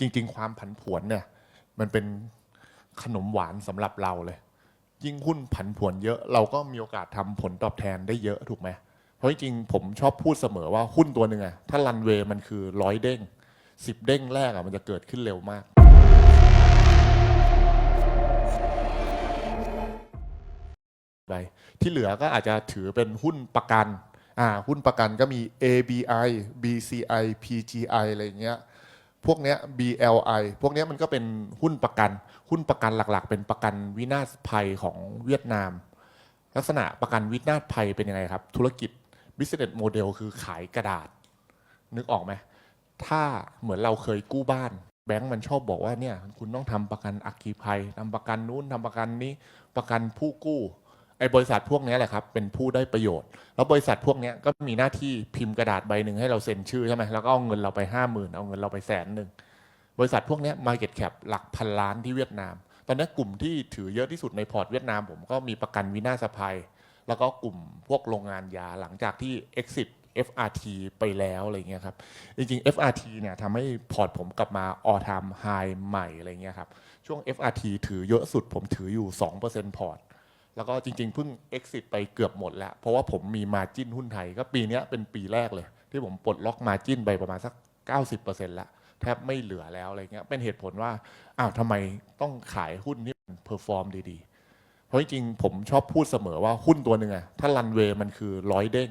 จริง ๆ ความผันผวนเนี่ย มันเป็นขนมหวานสำหรับเราเลย ยิ่งหุ้นผันผวนเยอะ เราก็มีโอกาสทำผลตอบแทนได้เยอะถูกไหมเพราะจริงๆผมชอบพูดเสมอว่าหุ้นตัวหนึ่งอะถ้ารันเวย์มันคือร้อยเด้งสิบเด้งแรกอะมันจะเกิดขึ้นเร็วมาก ไปที่เหลือก็อาจจะถือเป็นหุ้นประกัน อ่า หุ้นประกันก็มี ABI BCI PGI อะไรอย่างเงี้ย พวกเนี้ย BLI พวกเนี้ยมันก็เป็นหุ้นประกัน หุ้นประกันหลักๆ เป็นประกันวินาศภัยของเวียดนาม ลักษณะประกันวินาศภัยเป็นยังไงครับ ธุรกิจ business model คือขายกระดาษ นึกออกไหม ถ้าเหมือนเราเคยกู้บ้าน แบงก์มันชอบบอกว่าเนี่ยคุณต้องทำประกันอัคคีภัยทำประกันนู้นทำประกันนี้ประกันผู้กู้ ไอ้บริษัทพวกนี้แหละครับเป็นผู้ได้ประโยชน์ แล้วบริษัทพวกนี้ก็มีหน้าที่พิมพ์กระดาษใบหนึ่งให้เราเซ็นชื่อใช่ไหมแล้วก็เอาเงินเราไปห้าหมื่นเอาเงินเราไปแสนหนึ่งบริษัทพวกนี้ย market cap หลักพันล้านที่เวียดนาม ตอนนี้กลุ่มที่ถือเยอะที่สุดในพอร์ตเวียดนามผมก็มีประกันวินาศภัย แล้วก็กลุ่มพวกโรงงานยาหลังจากที่ exit FRT ไปแล้วอะไรเงี้ยครับ จริงๆ FRT เนี่ยทำให้พอร์ตผมกลับมา all time high ใหม่อะไรเงี้ยครับ ช่วง FRT ถือเยอะสุดผมถืออยู่ 2%พอร์ต แล้วก็จริงๆเพิ่ง exit ไปเกือบหมดแล้ว เพราะว่าผมมีมาจิ้นหุ้นไทย ก็ปีนี้เป็นปีแรกเลย ที่ผมปลดล็อกมาจิ้นไปประมาณสัก 90%แล้วแทบไม่เหลือแล้วอะไรเงี้ยเป็นเหตุผลว่าอ้าวทำไมต้องขายหุ้นที่มันเพอร์ฟอร์มดีๆ เพราะจริงๆผมชอบพูดเสมอว่าหุ้นตัวหนึ่งอะถ้ารันเวย์มันคือร้อยเด้ง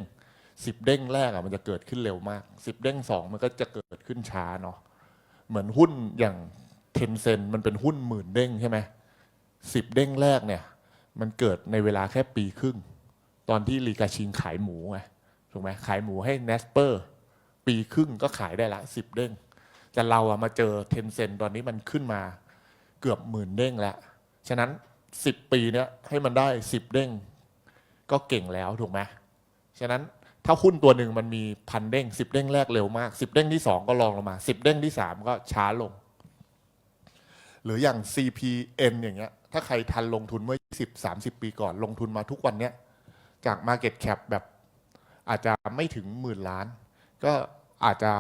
สิบเด้งแรกอะมันจะเกิดขึ้นเร็วมากสิบเด้งสองมันก็จะเกิดขึ้นช้าเนาะเหมือนหุ้นอย่างเทนเซนมันเป็นหุ้นหมื่นเด้งใช่ไหมสิบเด้งแรกเนี่ย มันเกิดในเวลาแค่ปีครึ่ง ตอนที่ลีกาชิงขายหมูไงถูกไหมขายหมูให้เนสเปอร์ปีครึ่งก็ขายได้ละสิบเด้งแต่เราอะมาเจอเทนเซนตอนนี้มันขึ้นมาเกือบหมื่นเด้งแล้ว ฉะนั้นสิบปีเนี้ยให้มันได้สิบเด้งก็เก่งแล้วถูกไหมฉะนั้นถ้าหุ้นตัวหนึ่งมันมีพันเด้งสิบเด้งแรกเร็วมากสิบเด้งที่สองก็ลองลงมาสิบเด้งที่สามก็ช้าลง หรืออย่าง CPN อย่างเงี้ย ถ้าใครทันลงทุนเมื่อ 20 30 ปีก่อนลงทุนมาทุกวันเนี้ยจาก Market Cap แบบอาจจะไม่ถึงหมื่นล้าน ก็อาจจะ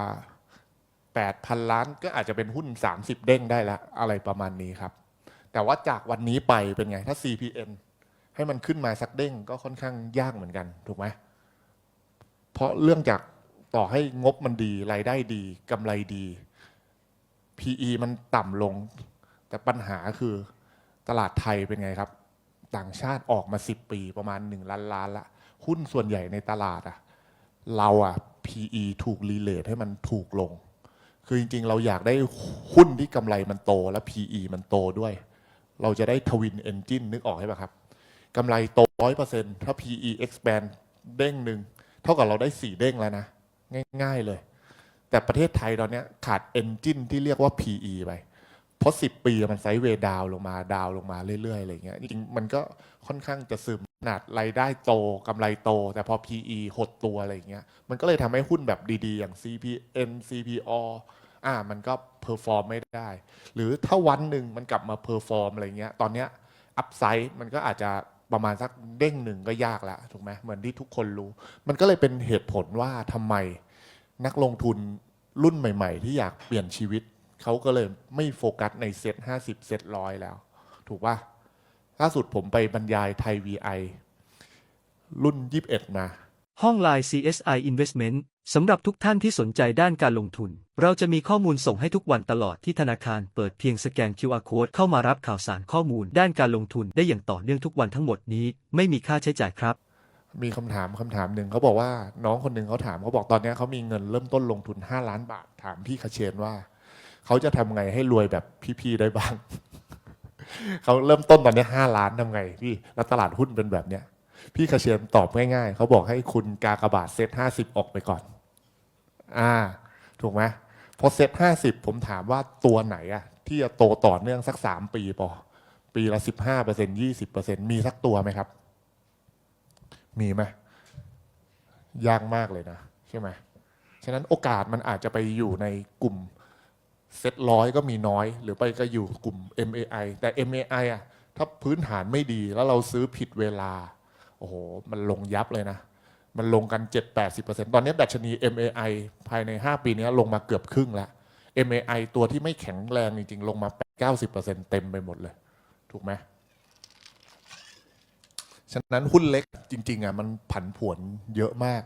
8,000 ล้าน ก็อาจจะเป็นหุ้น 30 เด้งได้ละอะไรประมาณนี้ครับ แต่ว่าจากวันนี้ไปเป็นไงถ้า CPN ให้มันขึ้นมาสักเด้งก็ค่อนข้างยากเหมือนกัน ถูกไหมเพราะเรื่องจากต่อให้งบมันดีรายได้ดีกำไรดี PE มันต่ำลง แต่ปัญหาคือ ตลาดไทยเป็นไงครับ ต่างชาติออกมา 10 ปีประมาณ 1 ล้านล้านละ หุ้นส่วนใหญ่ในตลาดอะเราอะ PE ถูกรีเลทให้มันถูกลง คือจริงๆ เราอยากได้หุ้นที่กำไรมันโตและ PE มันโตด้วย เราจะได้ทวินเอนจินนึกออกใช่ปะครับกำไรโตร้อยเปอร์เซ็นต์ถ้า PE expand เด้งหนึ่งเท่ากับเราได้สี่เด้งแล้วนะ ง่ายๆเลย แต่ประเทศไทยตอนเนี้ยขาดเอนจินที่เรียกว่า PE ไป เพราะ10ปีมันไซด์เวย์ดาวลงมาดาวลงมาเรื่อยๆอะไรเงี้ยจริงมันก็ค่อนข้างจะซึมขนาดรายได้โตกำไรโต แต่พอ PE หดตัวอะไรเงี้ยมันก็เลยทำให้หุ้นแบบดีๆ อย่าง CPN CPO อ่ามันก็เพอร์ฟอร์มไม่ได้ หรือถ้าวันหนึ่งมันกลับมาเพอร์ฟอร์มอะไรเงี้ยตอนเนี้ยอัพไซด์มันก็อาจจะประมาณสักเด้งหนึ่งก็ยากละถูกไหมเหมือนที่ทุกคนรู้ มันก็เลยเป็นเหตุผลว่าทำไมนักลงทุนรุ่นใหม่ ๆ ที่อยากเปลี่ยนชีวิต เขาก็เลยไม่โฟกัสในเซ็ตห้าสิบเซ็ตร้อยแล้ว ถูกป่ะล่าสุดผมไปบรรยายไทย VI รุ่น 21 มา ห้องไลน์ CSI Investment สำหรับทุกท่านที่สนใจด้านการลงทุน เราจะมีข้อมูลส่งให้ทุกวันตลอดที่ธนาคารเปิดเพียงสแกน QR Code เข้ามารับข่าวสารข้อมูลด้านการลงทุนได้อย่างต่อเนื่องทุกวันทั้งหมดนี้ ไม่มีค่าใช้จ่ายครับ มีคำถามคำถามหนึ่งเขาบอกว่าน้องคนหนึ่งเขาถามเขาบอกตอนเนี้ยเขามีเงินเริ่มต้นลงทุน 5 ล้านบาทถามพี่คเชนว่า เขาจะทำไงให้รวยแบบพี่ๆได้บ้าง เขาเริ่มต้นตอนนี้ห้าล้านทำไงพี่แล้วตลาดหุ้นเป็นแบบเนี้ย พี่คาเชียนตอบง่ายๆ เขาบอกให้คุณกากบาทเซตห้าสิบออกไปก่อน อ่า ถูกไหมพอเซตห้าสิบผมถามว่าตัวไหนอะที่จะโตต่อเนื่องสักสามปีปอปีละสิบห้าเปอร์เซ็นยี่สิบเปอร์เซ็นมีสักตัวไหมครับ มีไหมยากมากเลยนะ ใช่ไหมฉะนั้นโอกาสมันอาจจะไปอยู่ในกลุ่ม เซ็ตร้อยก็มีน้อย หรือไปก็อยู่กลุ่ม MAI แต่ MAI อะถ้าพื้นฐานไม่ดีแล้วเราซื้อผิดเวลา โอ้โห มันลงยับเลยนะ มันลงกัน 7-80%ตอนนี้ดัชนี MAI ภายใน 5 ปีนี้ลงมาเกือบครึ่งแล้ว MAI ตัวที่ไม่แข็งแรงจริงๆ ลงมา 90%เต็มไปหมดเลย ถูกไหมฉะนั้นหุ้นเล็กจริง ๆอะมันผันผวนเยอะมาก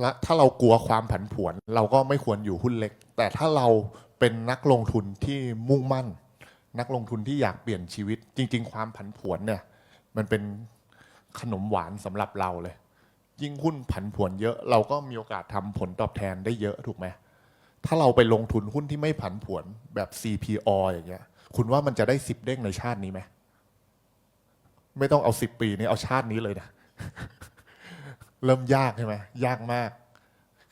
และถ้าเรากลัวความผันผวน เราก็ไม่ควรอยู่หุ้นเล็ก แต่ถ้าเรา เป็นนักลงทุนที่มุ่งมั่น นักลงทุนที่อยากเปลี่ยนชีวิต จริง ๆ ความผันผวนเนี่ย มันเป็นขนมหวานสำหรับเราเลย ยิ่งหุ้นผันผวนเยอะเราก็มีโอกาสทำผลตอบแทนได้เยอะถูกไหมถ้าเราไปลงทุนหุ้นที่ไม่ผันผวนแบบ CPO อย่างเงี้ย คุณว่ามันจะได้สิบเด้งในชาตินี้ไหมไม่ต้องเอาสิบปีนี้เอาชาตินี้เลยนะ เริ่มยากใช่ไหมยากมาก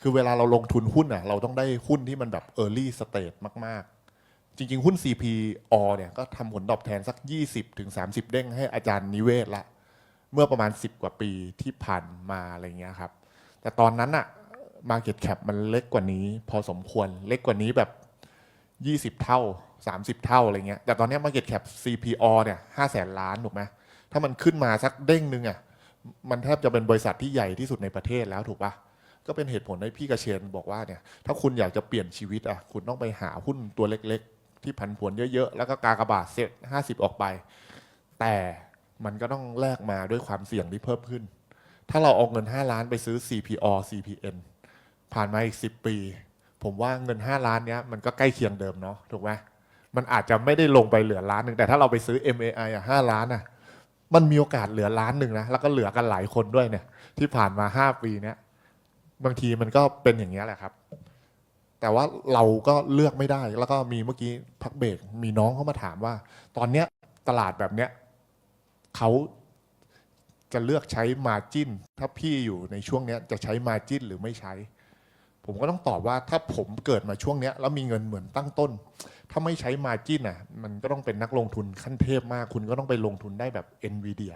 คือเวลาเราลงทุนหุ้นอะเราต้องได้หุ้นที่มันแบบ early stage มาก ๆ จริง ๆ หุ้น CPO เนี่ยก็ทำผลตอบแทนสัก 20ถึง30 เด้งให้อาจารย์นิเวศละ เมื่อประมาณ 10 กว่าปีที่ผ่านมาอะไรเงี้ยครับ แต่ตอนนั้นอะ Market Cap มันเล็กกว่านี้ พอสมควรเล็กกว่านี้แบบ 20 เท่า 30 เท่าอะไรเงี้ยแต่ตอนนี้ Market Cap CPO เนี่ย5แสนล้านถูกไหมถ้ามันขึ้นมาสักเด้งหนึงอะมันแทบจะเป็นบริษัทที่ใหญ่ที่สุดในประเทศแล้วถูกปะ ก็เป็นเหตุผลให้พี่กระเชนบอกว่าเนี่ยถ้าคุณอยากจะเปลี่ยนชีวิตอะคุณต้องไปหาหุ้นตัวเล็กๆ ที่ผันผวนเยอะๆ แล้วก็กากระบาดเสร็จ50ออกไป แต่มันก็ต้องแลกมาด้วยความเสี่ยงที่เพิ่มขึ้น ถ้าเราเอาเงิน 5 ล้านไปซื้อ CPO CPN ผ่านมาอีก 10 ปี ผมว่าเงิน 5 ล้านเนี้ยมันก็ใกล้เคียงเดิมเนาะถูกไหมมันอาจจะไม่ได้ลงไปเหลือล้านหนึ่งแต่ถ้าเราไปซื้อ MAI อะ5ล้านอะมันมีโอกาสเหลือล้านหนึ่งนะแล้วก็เหลือกันหลายคนด้วยเนี่ยที่ผ่านมา 5 ปีเนี้ย บางทีมันก็เป็นอย่างนี้ยแหละครับ แต่ว่าเราก็เลือกไม่ได้ แล้วก็มีเมื่อกี้พักเบรกมีน้องเขามาถามว่า ตอนเนี้ยตลาดแบบเนี้ยเขาจะเลือกใช้มาจิ้น ถ้าพี่อยู่ในช่วงเนี้ยจะใช้มาจิ้นหรือไม่ใช้ ผมก็ต้องตอบว่าถ้าผมเกิดมาช่วงเนี้ยแล้วมีเงินเหมือนตั้งต้น ถ้าไม่ใช้มาจิ้นอะ มันก็ต้องเป็นนักลงทุนขั้นเทพมาก คุณก็ต้องไปลงทุนได้แบบ NVIDIA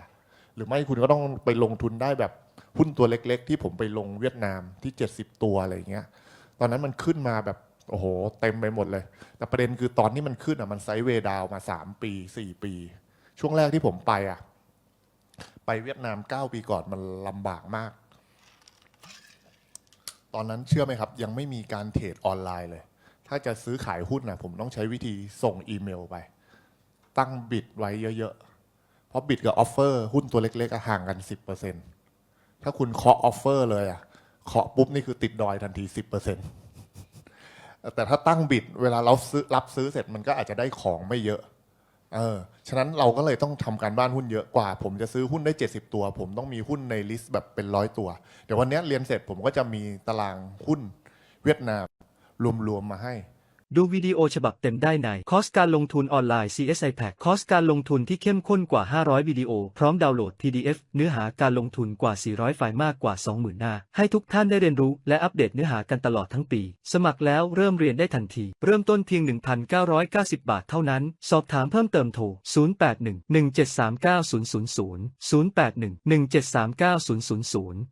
หรือไม่คุณก็ต้องไปลงทุนได้แบบ หุ้นตัวเล็กๆ ที่ผมไปลงเวียดนามที่ 70 ตัวอะไรเงี้ย ตอนนั้นมันขึ้นมาแบบโอ้โห เต็มไปหมดเลย แต่ประเด็นคือตอนที่มันขึ้นอะมันไซด์เวดาวมา 3 ปี 4 ปี ช่วงแรกที่ผมไปอะ ไปเวียดนาม 9 ปีก่อนมันลำบากมาก ตอนนั้นเชื่อไหมครับ ยังไม่มีการเทรดออนไลน์เลย ถ้าจะซื้อขายหุ้นนะผมต้องใช้วิธีส่งอีเมลไป ตั้งบิดไว้เยอะๆ เพราะบิดกับออฟเฟอร์หุ้นตัวเล็กๆห่างกัน 10% ถ้าคุณเคาะออฟเฟอร์เลยอะเคาะปุ๊บนี่คือติดดอยทันที 10%แต่ถ้าตั้งบิดเวลาเราซื้อรับซื้อเสร็จมันก็อาจจะได้ของไม่เยอะเออฉะนั้นเราก็เลยต้องทำการบ้านหุ้นเยอะกว่า ผมจะซื้อหุ้นได้ 70 ตัว ผมต้องมีหุ้นในลิสต์แบบเป็นร้อยตัว เดี๋ยววันนี้เรียนเสร็จผมก็จะมีตารางหุ้นเวียดนามรวมๆมาให้ ดูวิดีโอฉบับเต็มได้ในคอร์สการลงทุนออนไลน์ CSI Pack คอร์สการลงทุนที่เข้มข้นกว่า 500 วิดีโอ พร้อมดาวน์โหลด PDF เนื้อหาการลงทุนกว่า 400 ไฟล์มากกว่า 20,000 หน้า ให้ทุกท่านได้เรียนรู้และอัปเดตเนื้อหากันตลอดทั้งปี สมัครแล้วเริ่มเรียนได้ทันที เริ่มต้นเพียง 1,990 บาทเท่านั้น สอบถามเพิ่มเติมโทร 081 1739000 081 1739000